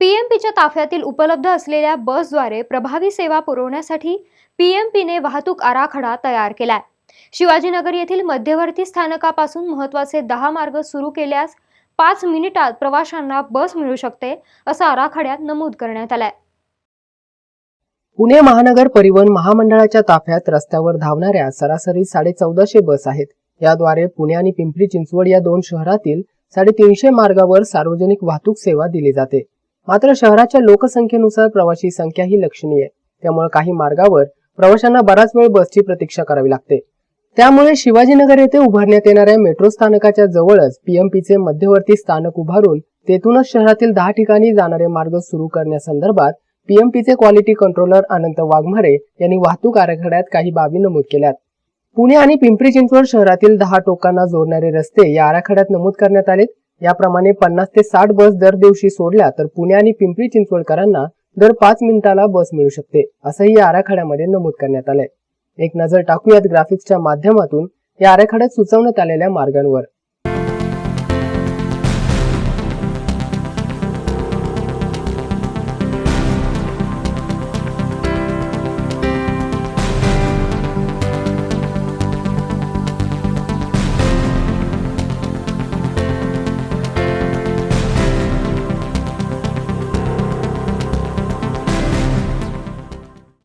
पीएमपीच्या ताफ्यातील उपलब्ध असलेल्या बसद्वारे प्रभावी सेवा पुरवण्यासाठी पीएमपीने वाहतूक आराखडा तयार केलाय. शिवाजीनगर येथील मध्यवर्ती स्थानकापासून महत्त्वाचे दहा मार्ग सुरू केल्यास पाच मिनिटात प्रवाशांना बस मिळू शकते असं आराखड्यात नमूद करण्यात आलंय. पुणे महानगर परिवहन महामंडळाच्या ताफ्यात रस्त्यावर धावणाऱ्या सरासरी साडे चौदाशे बस आहेत. याद्वारे पुणे आणि पिंपरी चिंचवड या दोन शहरातील साडेतीनशे मार्गावर सार्वजनिक वाहतूक सेवा दिली जाते. मात्र शहराच्या लोकसंख्येनुसार प्रवाशी संख्या ही लक्षणीय. त्यामुळे काही मार्गावर प्रवाशांना बराच वेळ बसची प्रतीक्षा करावी लागते. त्यामुळे शिवाजीनगर येथे उभारण्यात येणाऱ्या मेट्रो स्थानकाच्या जवळच पीएमपीचे मध्यवर्ती स्थानक उभारून तेथूनच शहरातील दहा ठिकाणी जाणारे मार्ग सुरू करण्यासंदर्भात पीएमपीचे क्वालिटी कंट्रोलर अनंत वाघमारे यांनी वाहतूक आराखड्यात काही बाबी नमूद केल्यात. पुणे आणि पिंपरी चिंचवड शहरातील दहा टोकांना जोडणारे रस्ते या आराखड्यात नमूद करण्यात आलेत. याप्रमाणे पन्नास ते साठ बस दर दिवशी सोडल्या तर पुणे आणि पिंपरी चिंचवडकरांना दर पाच मिनिटाला बस मिळू शकते असंही या आराखड्यामध्ये नमूद करण्यात आलंय. एक नजर टाकूयात ग्राफिक्सच्या माध्यमातून या आराखड्यात सुचवण्यात आलेल्या मार्गांवर.